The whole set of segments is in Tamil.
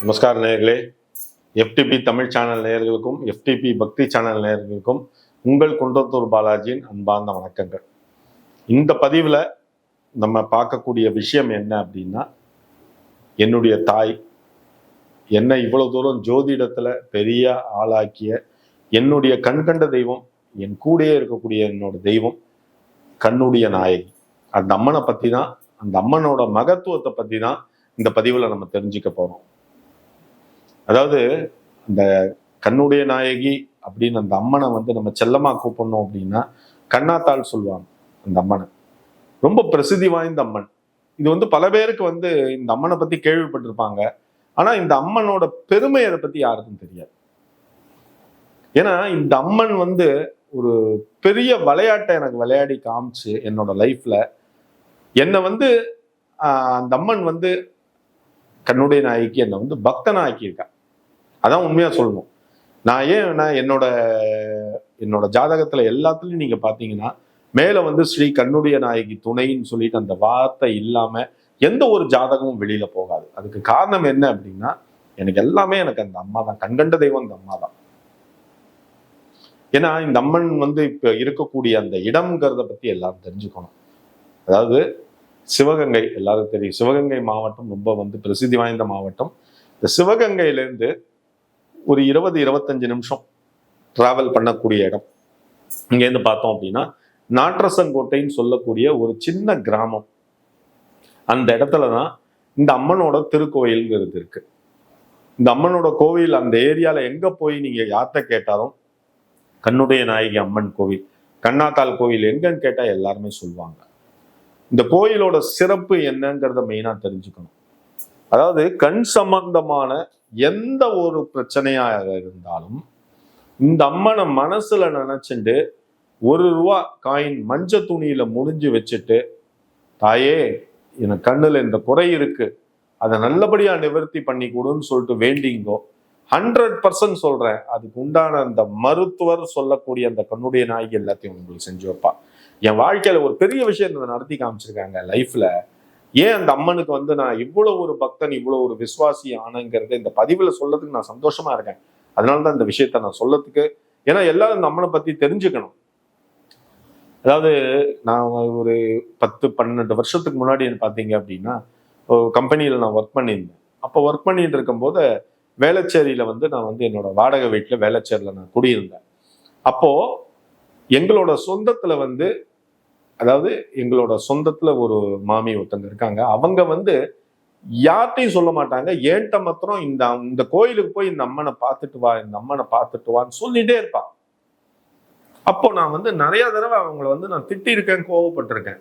நமஸ்கார நேயர்களே எஃப்டிபி தமிழ் சேனல் நேயர்களுக்கும் எஃப்டிபி பக்தி சேனல் நேயர்களுக்கும் உங்கள் குன்றத்தூர் பாலாஜியின் அன்பார்ந்த வணக்கங்கள். இந்த பதிவில் நம்ம பார்க்கக்கூடிய விஷயம் என்ன அப்படின்னா என்னுடைய தாய் என்னை இவ்வளோ தூரம் ஜோதிடத்தில் பெரிய ஆளாக்கிய என்னுடைய கண்கண்ட தெய்வம் என் கூடயே இருக்கக்கூடிய என்னோட தெய்வம் கண்ணுடைய நாயகி. அந்த அம்மனை பற்றி தான் அந்த அம்மனோட மகத்துவத்தை பற்றி தான் இந்த பதிவில் நம்ம தெரிஞ்சுக்க போகிறோம் அதாவது அந்த கண்ணுடைய நாயகி அப்படின்னு அந்த அம்மனை வந்து நம்ம செல்லமா கூப்பிடணும் அப்படின்னா கண்ணாத்தாள் சொல்லுவாங்க அந்த அம்மனை. ரொம்ப பிரசித்தி வாய்ந்த அம்மன். இது வந்து பல பேருக்கு வந்து இந்த அம்மனை பத்தி கேள்விப்பட்டிருப்பாங்க. ஆனா இந்த அம்மனோட பெருமை அதை பத்தி யாருக்கும் தெரியாது. ஏன்னா இந்த அம்மன் வந்து ஒரு பெரிய விளையாட்டை எனக்கு விளையாடி காமிச்சு என்னோட லைஃப்ல. என்னை வந்து அந்த அம்மன் வந்து கண்ணுடைய நாய்க்கு என்னை வந்து பக்தனாக்கியிருக்கா. அதான் உண்மையா சொல்லணும். நான் ஏன் நான் என்னோட என்னோட ஜாதகத்துல எல்லாத்துலயும் நீங்க பாத்தீங்கன்னா மேல வந்து ஸ்ரீ கண்ணுடைய நாயகி துணைன்னு சொல்லிட்டு அந்த வார்த்தை இல்லாம எந்த ஒரு ஜாதகமும் வெளியில போகாது. அதுக்கு காரணம் என்ன அப்படின்னா எனக்கு எல்லாமே எனக்கு அந்த அம்மா தான். கண்கண்ட தெய்வம் அந்த அம்மா தான். ஏன்னா இந்த அம்மன் வந்து இப்ப இருக்கக்கூடிய அந்த இடம்ங்கிறத பத்தி எல்லாரும் தெரிஞ்சுக்கணும். அதாவது சிவகங்கை எல்லாரும் தெரியும். சிவகங்கை மாவட்டம் ரொம்ப வந்து பிரசித்தி வாய்ந்த மாவட்டம். இந்த சிவகங்கையிலேருந்து ஒரு இருபது இருபத்தஞ்சு நிமிஷம் டிராவல் பண்ணக்கூடிய இடம். இங்கேருந்து பார்த்தோம் அப்படின்னா நாட்ரசங்கோட்டைன்னு சொல்லக்கூடிய ஒரு சின்ன கிராமம். அந்த இடத்துல தான் இந்த அம்மனோட திருக்கோயில்ங்கிறது இருக்கு. இந்த அம்மனோட கோவில் அந்த ஏரியாவில் எங்கே போய் நீங்கள் யார்கிட்ட கேட்டாலும் கண்ணுடைய நாயகி அம்மன் கோவில் கண்ணாத்தாள் கோவில் எங்கன்னு கேட்டால் எல்லாருமே சொல்லுவாங்க. இந்த கோயிலோட சிறப்பு என்னங்கிறத மெயினாக தெரிஞ்சுக்கணும். அதாவது கண் சம்பந்தமான எந்த ஒரு பிரச்சனையாக இருந்தாலும் இந்த அம்மனை மனசுல நினைச்சுட்டு ஒரு ரூபா காயின் மஞ்ச துணியில முடிஞ்சு வச்சுட்டு தாயே என் கண்ணுல இந்த குறை இருக்கு. அதை நல்லபடியா நிவர்த்தி பண்ணி கொடுன்னு சொல்லிட்டு வேண்டிங்கோ. ஹண்ட்ரட் பர்சன்ட் சொல்றேன். அதுக்கு உண்டான அந்த மருத்துவர் சொல்லக்கூடிய அந்த கண்ணுடைய நாய்க்கு எல்லாத்தையும் உங்களுக்கு செஞ்சு வைப்பா. என் வாழ்க்கையில ஒரு பெரிய விஷயம் நடத்தி காமிச்சிருக்காங்க லைஃப்ல ஏன் அந்த அம்மனுக்கு வந்து நான் இவ்வளோ ஒரு பக்தன் இவ்வளோ ஒரு விசுவாசி ஆனங்கிறத இந்த பதிவில் சொல்லதுக்கு நான் சந்தோஷமா இருக்கேன். அதனால தான் இந்த விஷயத்த நான் சொல்லத்துக்கு ஏன்னா எல்லாரும் இந்த அம்மனை பற்றி தெரிஞ்சுக்கணும். அதாவது நான் ஒரு பத்து பன்னெண்டு வருஷத்துக்கு முன்னாடி பார்த்தீங்க அப்படின்னா கம்பெனியில் நான் ஒர்க் பண்ணியிருந்தேன். அப்போ ஒர்க் பண்ணிட்டு இருக்கும்போது வேளச்சேரியில் வந்து நான் வந்து என்னோட வாடகை வீட்டில் வேளச்சேரியில் நான் குடியிருந்தேன். அப்போது எங்களோட சொந்தத்தில் வந்து அதாவது எங்களோட சொந்தத்துல ஒரு மாமி ஒருத்தங்க இருக்காங்க. அவங்க வந்து யார்ட்டையும் சொல்ல மாட்டாங்க. ஏன்ட்ட மாத்திரம் இந்த இந்த கோயிலுக்கு போய் இந்த அம்மனை பார்த்துட்டு வா இந்த அம்மனை பார்த்துட்டு வான்னு சொல்லிட்டே இருப்பான் அப்போ நான் வந்து நிறைய தடவை அவங்கள வந்து நான் திட்டிருக்கேன் கோவப்பட்டிருக்கேன்.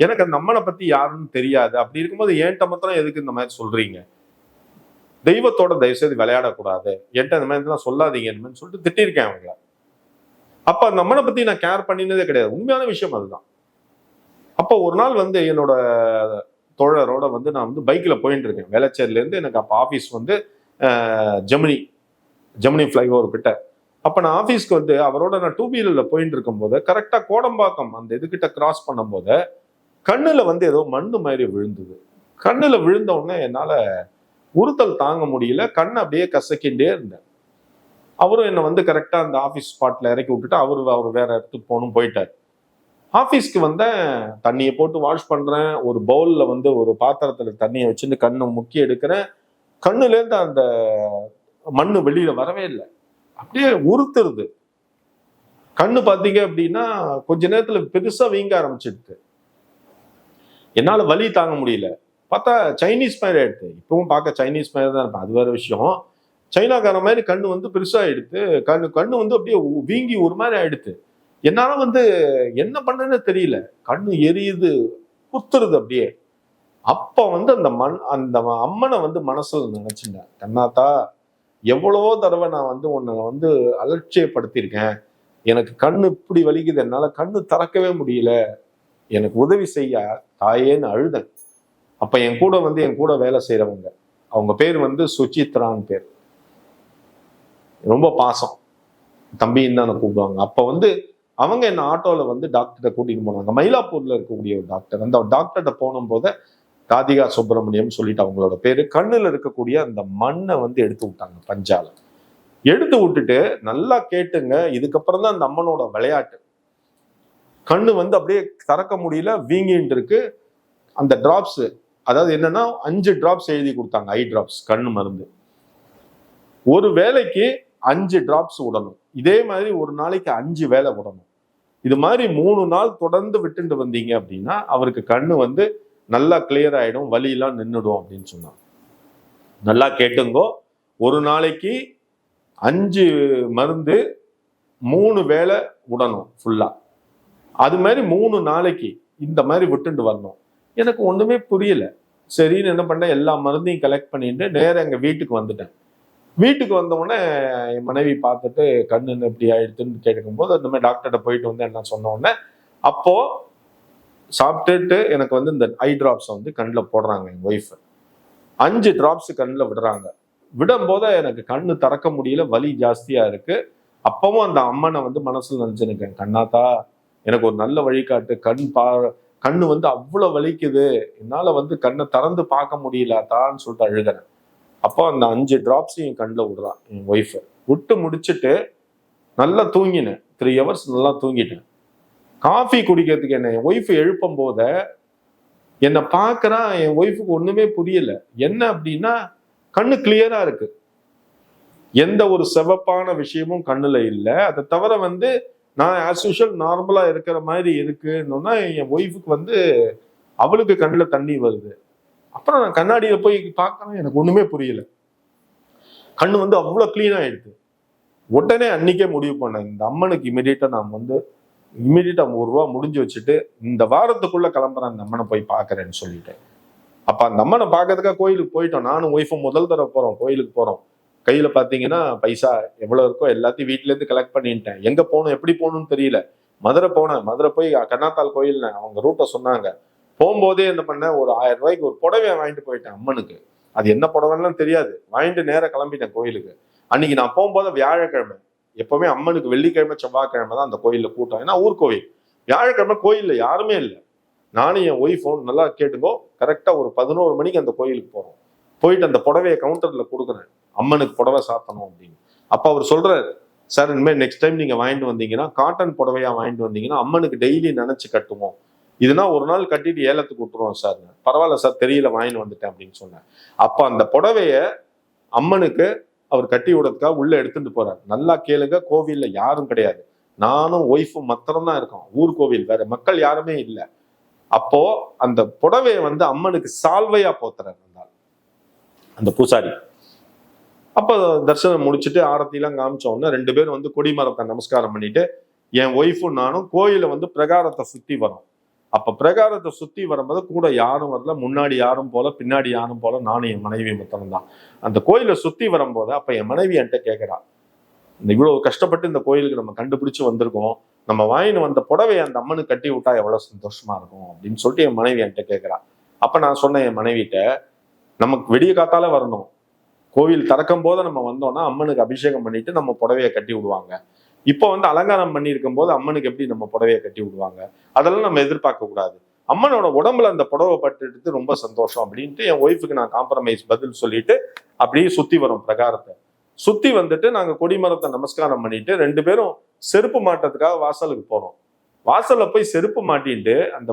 எனக்கு அந்த அம்மனை பத்தி யாருன்னு தெரியாது. அப்படி இருக்கும்போது ஏன்ட்ட மாத்திரம் எதுக்கு இந்த மாதிரி சொல்றீங்க? தெய்வத்தோட தயவுசெய்து விளையாடக்கூடாது. என்கிட்ட இந்த மாதிரி சொல்லாதீங்கன்னு சொல்லிட்டு திட்டிருக்கேன் அவங்கள. அப்ப அந்த அம்மனை பத்தி நான் கேர் பண்ணினதே கிடையாது. உண்மையான விஷயம் அதுதான். அப்போ ஒரு நாள் வந்து என்னோட தோழரோட வந்து நான் வந்து பைக்கில் போயிட்டு இருக்கேன். வேளச்சேரில எனக்கு அப்போ ஆஃபீஸ் வந்து ஜெமினி ஜெமினி ஃப்ளைஓவர் கிட்ட. அப்போ நான் ஆஃபீஸ்க்கு வந்து அவரோட நான் டூ வீலரில் போயிட்டு இருக்கும்போது கரெக்டாக கோடம்பாக்கம் அந்த இதுகிட்ட கிராஸ் பண்ணும்போது கண்ணில் வந்து ஏதோ மண்ணு மாதிரி விழுந்தது. கண்ணில் விழுந்த உடனே என்னால் உறுத்தல் தாங்க முடியல. கண்ணை அப்படியே கசக்கிண்டே இருந்தேன். அவரும் என்னை வந்து கரெக்டாக அந்த ஆஃபீஸ் ஸ்பாட்டில் இறக்கி விட்டுட்டு அவர் அவர் வேற இடத்துக்கு போகணும் போயிட்டார். ஆஃபீஸ்க்கு வந்தேன் தண்ணியை போட்டு வாஷ் பண்ணுறேன் ஒரு பவுலில் வந்து ஒரு பாத்திரத்தில் தண்ணியை வச்சுட்டு கண்ணை முக்கி எடுக்கிறேன். கண்ணுலேருந்து அந்த மண்ணு வெளியில் வரவே இல்லை. அப்படியே உறுத்துருது. கண்ணு பார்த்தீங்க அப்படின்னா கொஞ்ச நேரத்தில் பெருசாக வீங்க ஆரம்பிச்சிடுது. என்னால் வலி தாங்க முடியல. பார்த்தா சைனீஸ் மாதிரி ஆயிடுது. இப்பவும் பார்க்க சைனீஸ் மாதிரி தான் இருப்பேன் அது வேற விஷயம். சைனாக்கார மாதிரி கண்ணு வந்து பெருசாக ஆயிடுத்து கண்ணு கண்ணு வந்து அப்படியே வீங்கி ஒரு மாதிரி ஆயிடுது. என்னால வந்து என்ன பண்ணுன்னு தெரியல. கண்ணு எரியுது குத்துறது அப்படியே. அப்ப வந்து அந்த மண் அந்த அம்மனை வந்து மனசுல நினைச்சுட்டேன் கண்ணாத்தா எவ்வளவோ தடவை நான் வந்து உன்னை வந்து அலட்சியப்படுத்தியிருக்கேன். எனக்கு கண்ணு இப்படி வலிக்குது என்னால கண்ணு திறக்கவே முடியல. எனக்கு உதவி செய்ய தாயேன்னு அழுதேன். அப்ப என் கூட வந்து என் கூட வேலை செய்யறவங்க அவங்க பேர் வந்து சுச்சித்ரான்னு பேர். ரொம்ப பாசம். தம்பின்னு தான் கூப்பிடுவாங்க. அப்ப வந்து அவங்க என்ன ஆட்டோல வந்து டாக்டர்கிட்ட கூட்டிட்டு போனாங்க. மயிலாப்பூர்ல இருக்கக்கூடிய ஒரு டாக்டர் அந்த டாக்டர்கிட்ட போனும் போது ராதிகா சுப்பிரமணியம் சொல்லிட்டு அவங்களோட பேரு. கண்ணுல இருக்கக்கூடிய அந்த மண்ணை வந்து எடுத்து விட்டாங்க பஞ்சால. எடுத்து விட்டுட்டு நல்லா கேட்டுங்க. இதுக்கப்புறம் தான் அந்த அம்மனோட விளையாட்டு. கண்ணு வந்து அப்படியே திறக்க முடியல. வீங்கின்ட்டு இருக்கு. அந்த டிராப்ஸ் அதாவது என்னன்னா அஞ்சு டிராப்ஸ் எழுதி கொடுத்தாங்க. ஐ டிராப்ஸ் கண்ணு மருந்து. ஒரு வேலைக்கு அஞ்சு டிராப்ஸ் விடணும். இதே மாதிரி ஒரு நாளைக்கு அஞ்சு வேலை விடணும். இது மாதிரி மூணு நாள் தொடர்ந்து விட்டுட்டு வந்தீங்க அப்படின்னா அவருக்கு கண்ணு வந்து நல்லா கிளியர் ஆயிடும் வலியெல்லாம் நின்றுடும் அப்படின்னு சொன்னாங்க. நல்லா கேட்டுங்கோ. ஒரு நாளைக்கு அஞ்சு மருந்து மூணு வேலை விடணும் ஃபுல்லா அது மாதிரி மூணு நாளைக்கு இந்த மாதிரி விட்டுட்டு வரணும். எனக்கு ஒண்ணுமே புரியல. சரின்னு என்ன பண்ணேன் எல்லா மருந்தையும் கலெக்ட் பண்ணிட்டு நேராக எங்க வீட்டுக்கு வந்துட்டேன். வீட்டுக்கு வந்தவுடனே என் மனைவி பார்த்துட்டு கண்ணு எப்படி இப்படி ஆயிடுதுன்னு கேட்கும்போது அந்த மாதிரி டாக்டர்கிட்ட போயிட்டு வந்து என்ன சொன்ன உடனே அப்போ சாப்பிட்டுட்டு எனக்கு வந்து இந்த ஐ ட்ராப்ஸை வந்து கண்ணில் போடுறாங்க என் ஒய்ஃப் அஞ்சு ட்ராப்ஸ் கண்ணில் விடுறாங்க. விடும்போது எனக்கு கண்ணு திறக்க முடியல வலி ஜாஸ்தியாக இருக்குது அப்பவும் அந்த அம்மனை வந்து மனசில் நினச்சிருக்கேன் கண்ணாத்தா எனக்கு ஒரு நல்ல வழிகாட்டு கண் பா கண்ணு வந்து அவ்வளோ வலிக்குது. என்னால் வந்து கண்ணை திறந்து பார்க்க முடியலாத்தான்னு சொல்லிட்டு அழுகிறேன். அப்போ அந்த அஞ்சு ட்ராப்ஸையும் என் கண்ணில் விடுறான் என் ஒய்ஃபை விட்டு முடிச்சுட்டு நல்லா தூங்கினேன். த்ரீ ஹவர்ஸ் நல்லா தூங்கிட்டேன். காஃபி குடிக்கிறதுக்கு என்ன என் ஒய்ஃப் எழுப்பும் போத என்னை பார்க்குறான் என் ஒய்ஃபுக்கு ஒன்றுமே புரியல. என்ன அப்படின்னா கண்ணு கிளியராக இருக்கு. எந்த ஒரு செவப்பான விஷயமும் கண்ணில் இல்லை. அதை தவிர வந்து நான் ஆஸ் யூஷுவல் நார்மலாக இருக்கிற மாதிரி இருக்குன்னா என் ஒய்ஃபுக்கு வந்து அவளுக்கு கண்ணில் தண்ணி வருது. அப்புறம் நான் கண்ணாடியில் போய் பார்க்கறேன். எனக்கு ஒன்றுமே புரியல. கண்ணு வந்து அவ்வளோ கிளீன் ஆயிடுது உடனே அன்னைக்கே முடிவு பண்ணேன். இந்த அம்மனுக்கு இமிடியேட்டா நான் வந்து இமீடியட்டாக ஒரு ரூபா முடிஞ்சு வச்சுட்டு இந்த வாரத்துக்குள்ளே கிளம்புறேன் அந்த அம்மனை போய் பார்க்குறேன்னு சொல்லிட்டேன். அப்போ அந்த அம்மனை பார்க்கறதுக்காக கோயிலுக்கு போயிட்டோம். நானும் ஒய்ஃபும் முதல் தடவை போகிறோம் கோயிலுக்கு போகிறோம் கையில் பார்த்தீங்கன்னா பைசா எவ்வளோ இருக்கோ எல்லாத்தையும் வீட்டிலேருந்து கலெக்ட் பண்ணிட்டேன். எங்கே போகணும் எப்படி போகணும்னு தெரியல. மதுரை போனேன். மதுரை போய் கண்ணாத்தாள் கோயில்னு அவங்க ரூட்டை சொன்னாங்க. போகும்போதே என்ன பண்ணேன் ஒரு ஆயிரம் ரூபாய்க்கு ஒரு புடவை வாங்கிட்டு போயிட்டேன் அம்மனுக்கு. அது என்ன புடவைன்னு தெரியாது. வாங்கிட்டு நேராக கிளம்பிட்டேன் கோயிலுக்கு. அன்னைக்கு நான் போகும்போது வியாழக்கிழமை எப்பவுமே அம்மனுக்கு வெள்ளிக்கிழமை செவ்வாய்க்கிழமை தான் அந்த கோயிலில் கூட்டம். ஏன்னா ஊர் கோயில் வியாழக்கிழமை கோயிலில் யாருமே இல்லை. நானும் என் ஒய்ஃபோன் நல்லா கேட்டுக்கோ கரெக்டாக ஒரு பதினோரு மணிக்கு அந்த கோயிலுக்கு போகிறோம் போயிட்டு அந்த புடவைய கவுண்டரில் கொடுக்குறேன். அம்மனுக்கு புடவை சாத்தணும் அப்படின்னு. அப்போ அவர் சொல்கிறாரு சார் இனிமேல் நெக்ஸ்ட் டைம் நீங்கள் வாங்கிட்டு வந்தீங்கன்னா காட்டன் புடவையாக வாங்கிட்டு வந்தீங்கன்னா அம்மனுக்கு டெய்லி நினச்சி கட்டுவோம். இதுனா ஒரு நாள் கட்டிட்டு ஏலத்துக்கு விட்டுருவோம் சார். பரவாயில்ல சார் தெரியல வாங்கின்னு வந்துட்டேன் அப்படின்னு சொன்னேன். அப்ப அந்த புடவைய அம்மனுக்கு அவர் கட்டி விடுறதுக்காக உள்ள எடுத்துட்டு போறாரு. நல்லா கேளுங்க கோவில்ல யாரும் கிடையாது. நானும் ஒய்ஃபும் மத்திரம்தான் இருக்கோம். ஊர் கோவில் வேற மக்கள் யாருமே இல்லை. அப்போ அந்த புடவைய வந்து அம்மனுக்கு சால்வையா போத்துறாரு அந்த அந்த பூசாரி. அப்போ தரிசனம் முடிச்சுட்டு ஆரத்திலாம் காமிச்ச ரெண்டு பேரும் வந்து கொடிமரத்தை நமஸ்காரம் பண்ணிட்டு என் ஒய்ஃபும் நானும் கோயிலை வந்து பிரகாரத்தை சுற்றி வரோம். அப்ப பிரகாரத்தை சுத்தி வரும்போது கூட யாரும் வரல முன்னாடி யாரும் போல பின்னாடி யாரும் போல நானும் என் மனைவி மொத்தம் தான் அந்த கோயிலை சுத்தி வரும்போது அப்ப என் மனைவி என்கிட்ட கேட்கிறா இந்த இவ்வளவு கஷ்டப்பட்டு இந்த கோயிலுக்கு நம்ம கண்டுபிடிச்சு வந்திருக்கோம் நம்ம வாங்கின்னு வந்த புடவை அந்த அம்மனுக்கு கட்டி விட்டா எவ்வளவு சந்தோஷமா இருக்கும் அப்படின்னு சொல்லிட்டு என் மனைவி என்கிட்ட கேட்கிறா அப்ப நான் சொன்னேன் என் மனைவிட்ட நமக்கு விடிய காத்தால வரணும். கோவில் திறக்கும் போது நம்ம வந்தோம்னா அம்மனுக்கு அபிஷேகம் பண்ணிட்டு நம்ம புடவையை கட்டி விடுவாங்க. இப்போ வந்து அலங்காரம் பண்ணியிருக்கும் போது அம்மனுக்கு எப்படி நம்ம புடவையை கட்டி விடுவாங்க? அதெல்லாம் நம்ம எதிர்பார்க்க கூடாது. அம்மனோட உடம்புல அந்த புடவை பட்டுட்டு ரொம்ப சந்தோஷம் அப்படின்ட்டு என் ஒய்ஃபுக்கு நான் காம்ப்ரமைஸ் பதில் சொல்லிட்டு அப்படியே சுத்தி வரோம் பிரகாரத்தை. சுத்தி வந்துட்டு நாங்க கொடிமரத்தை நமஸ்காரம் பண்ணிட்டு ரெண்டு பேரும் செருப்பு மாட்டத்துக்காக வாசலுக்கு போறோம். வாசல்ல போய் செருப்பு மாட்டின்ட்டு அந்த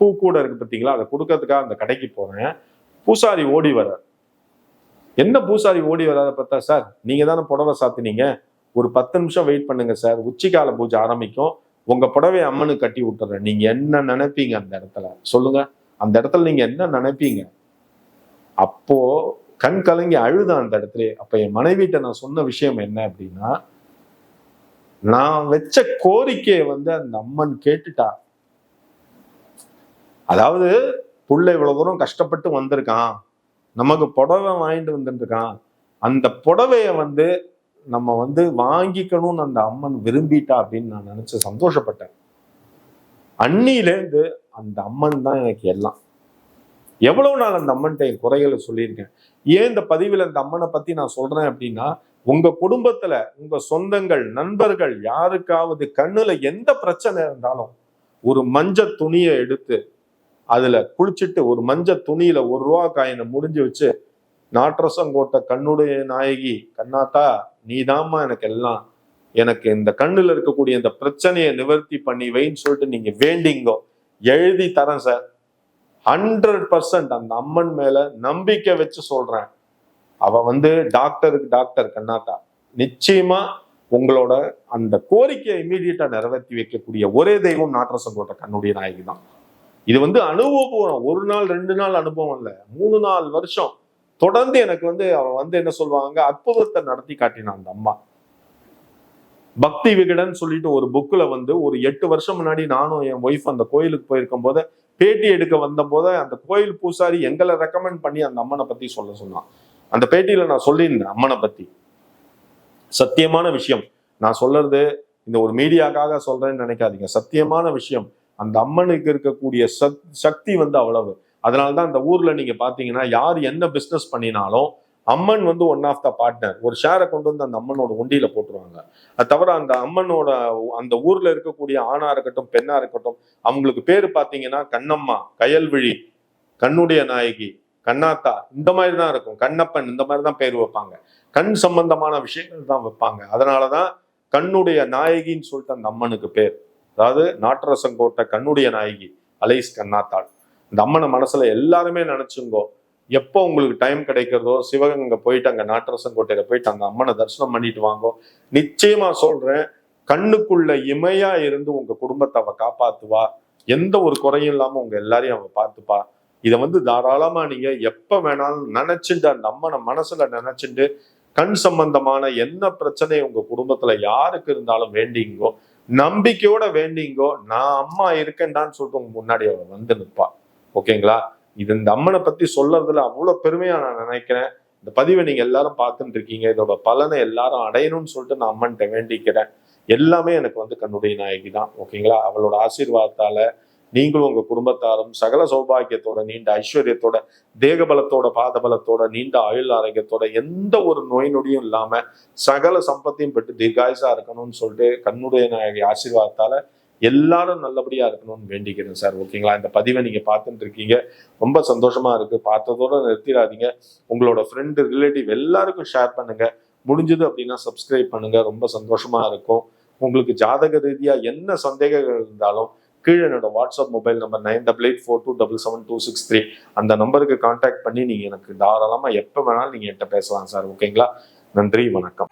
பூ கூட இருக்கு பார்த்தீங்களா? அதை கொடுக்கறதுக்காக அந்த கடைக்கு போறேன். பூசாரி ஓடி வர என்ன பூசாரி ஓடி வராத பார்த்தா சார் நீங்க தானே புடவை சாத்தினீங்க? ஒரு பத்து நிமிஷம் வெயிட் பண்ணுங்க சார் உச்சிக்கால பூஜை ஆரம்பிக்கும். உங்க புடவை அம்மனுக்கு கட்டி விட்டுறேன். நீங்க என்ன நினைப்பீங்க அந்த இடத்துல? சொல்லுங்க. அந்த இடத்துல நீங்க என்ன நினைப்பீங்க? அப்போ கண் கலங்கி அழுதான் அந்த இடத்துல. அப்ப என் மனைவிட்ட நான் சொன்ன விஷயம் என்ன அப்படின்னா நான் வச்ச கோரிக்கையை வந்து அந்த அம்மன் கேட்டுட்டா. அதாவது புள்ள இவ்வளவு தூரம் கஷ்டப்பட்டு வந்திருக்கான். நமக்கு புடவை வாங்கிட்டு வந்துருக்கான். அந்த புடவைய வந்து நம்ம வந்து வாங்கிக்கணும்னு அந்த அம்மன் விரும்பிட்டா அப்படின்னு நான் நினச்சி சந்தோஷப்பட்டேன். அன்னிலேருந்து அந்த அம்மன் தான் எனக்கு எல்லாம். எவ்வளவு நாள் அந்த அம்மன்ட்ட என் குறைகளை சொல்லியிருக்கேன். ஏன் இந்த பதிவில் அந்த அம்மனை பற்றி நான் சொல்கிறேன் அப்படின்னா உங்கள் குடும்பத்தில் உங்கள் சொந்தங்கள் நண்பர்கள் யாருக்காவது கண்ணில் எந்த பிரச்சனை இருந்தாலும் ஒரு மஞ்ச துணியை எடுத்து அதில் குளிச்சுட்டு ஒரு மஞ்ச துணியில் ஒரு ரூபா காயினை முடிஞ்சு வச்சு நாற்றசங்கோட்டை கண்ணுடைய நாயகி கண்ணாத்தா நீதாம்மா எனக்கு எல்லாம். எனக்கு இந்த கண்ணில் இருக்கக்கூடிய இந்த பிரச்சனையை நிவர்த்தி பண்ணி வைன்னு சொல்லிட்டு நீங்க வேண்டிங்கோ. எழுதி தரேன் சார். ஹண்ட்ரட் பர்சன்ட் அந்த அம்மன் மேல நம்பிக்கை வச்சு சொல்றேன். அவ வந்து டாக்டருக்கு டாக்டர் கண்ணாத்தா. நிச்சயமா உங்களோட அந்த கோரிக்கையை இமீடியட்டா நிறைவேற்றி வைக்கக்கூடிய ஒரே தெய்வம் நாற்றசங்கோட்டை கண்ணுடைய நாயகி தான் இது வந்து அனுபவபூர்வம். ஒரு நாள் ரெண்டு நாள் அனுபவம் இல்லை. மூணு நாள் வருஷம் தொடர்ந்து எனக்கு வந்து அவன் வந்து என்ன சொல்லுவாங்க அற்புதத்தை நடத்தி காட்டினான் அந்த அம்மா. பக்தி விகடன் சொல்லிட்டு ஒரு புக்கில் வந்து ஒரு எட்டு வருஷம் முன்னாடி நானும் என் ஒய்ஃப் அந்த கோயிலுக்கு போயிருக்கும் போது பேட்டி எடுக்க வந்த போது அந்த கோயில் பூசாரி எங்களை ரெக்கமெண்ட் பண்ணி அந்த அம்மனை பத்தி சொல்ல சொன்னான். அந்த பேட்டியில நான் சொல்லியிருந்தேன் அம்மனை பத்தி. சத்தியமான விஷயம். நான் சொல்றது இந்த ஒரு மீடியாக்காக சொல்றேன்னு நினைக்காதீங்க. சத்தியமான விஷயம். அந்த அம்மனுக்கு இருக்கக்கூடிய சக்தி வந்து அவ்வளவு. அதனாலதான் அந்த ஊர்ல நீங்க பாத்தீங்கன்னா யார் என்ன பிஸ்னஸ் பண்ணினாலும் அம்மன் வந்து ஒன் ஆஃப் த பார்ட்னர் ஒரு ஷேரை கொண்டு வந்து அந்த அம்மனோட உண்டியில போட்டுருவாங்க. அது தவிர அந்த அம்மனோட அந்த ஊர்ல இருக்கக்கூடிய ஆணா இருக்கட்டும் பெண்ணா இருக்கட்டும் அவங்களுக்கு பேர் பாத்தீங்கன்னா கண்ணம்மா கயல்விழி கண்ணுடைய நாயகி கண்ணாத்தா இந்த மாதிரி தான் இருக்கும். கண்ணப்பன் இந்த மாதிரி தான் பேர் வைப்பாங்க. கண் சம்பந்தமான விஷயங்கள் தான் வைப்பாங்க. அதனாலதான் கண்ணுடைய நாயகின்னு சொல்லிட்டு அந்த அம்மனுக்கு பேர். அதாவது நாட்டரசங்கோட்டை கண்ணுடைய நாயகி அலைஸ் கண்ணாத்தாள். இந்த அம்மனை மனசுல எல்லாருமே நினைச்சுங்கோ. எப்போ உங்களுக்கு டைம் கிடைக்கிறதோ சிவகங்கை போயிட்டு அங்கே நாட்டரசங்கோட்டையில போயிட்டு அந்த அம்மனை தரிசனம் பண்ணிட்டு வாங்கோ. நிச்சயமா சொல்றேன் கண்ணுக்குள்ள இமையா இருந்து உங்க குடும்பத்தை அவ காப்பாத்துவா. எந்த ஒரு குறையும் இல்லாம உங்க எல்லாரையும் அவ பார்த்துப்பா. இதை வந்து தாராளமா நீங்க எப்ப வேணாலும் நினைச்சுட்டு அந்த அம்மனை மனசுல நினைச்சுட்டு கண் சம்பந்தமான என்ன பிரச்சனை உங்க குடும்பத்துல யாருக்கு இருந்தாலும் வேண்டிங்கோ. நம்பிக்கையோட வேண்டிங்கோ. நான் அம்மா இருக்கேன்டான்னு சொல்லிட்டு உங்க முன்னாடி அவ வந்து நிற்பா ஓகேங்களா? இது இந்த அம்மனை பத்தி சொல்றதுல அவ்வளவு பெருமையா நான் நினைக்கிறேன். இந்த பதிவை நீங்க எல்லாரும் பார்த்துட்டு இருக்கீங்க. இதோட பலனை எல்லாரும் அடையணும்னு சொல்லிட்டு நான் அம்மன்கிட்ட வேண்டிக்கிறேன். எல்லாமே எனக்கு வந்து கண்ணுடைய நாயகி தான். ஓகேங்களா? அவளோட ஆசீர்வாதத்தால நீங்களும் உங்க குடும்பத்தாரும் சகல சௌபாகியத்தோட நீண்ட ஐஸ்வர்யத்தோட தேகபலத்தோட பாதபலத்தோட நீண்ட ஆயுள் ஆரோக்கியத்தோட எந்த ஒரு நோய் நொடியும் இல்லாம சகல சம்பத்தையும் பெற்று தீர்காயுசா இருக்கணும்னு சொல்லிட்டு கண்ணுடைய நாயகி ஆசீர்வாதத்தால எல்லாரும் நல்லபடியா இருக்கணும்னு வேண்டிக்கிறேன் சார். ஓகேங்களா? இந்த பதிவை நீங்க பார்த்துட்டு இருக்கீங்க. ரொம்ப சந்தோஷமா இருக்கு. பார்த்ததோட நிறுத்திடாதீங்க. உங்களோட ஃப்ரெண்டு ரிலேட்டிவ் எல்லாருக்கும் ஷேர் பண்ணுங்க. முடிஞ்சது அப்படின்னா சப்ஸ்கிரைப் பண்ணுங்க. ரொம்ப சந்தோஷமா இருக்கும். உங்களுக்கு ஜாதக ரீதியா என்ன சந்தேகங்கள் இருந்தாலும் கீழே என்னோட WhatsApp mobile number nine double eight four two double seven two six three அந்த நம்பருக்கு கான்டாக்ட் பண்ணி நீங்கள் எனக்கு தாராளமாக எப்போ வேணாலும் நீங்கள் என்கிட்ட பேசலாம் சார். ஓகேங்களா? நன்றி. வணக்கம்.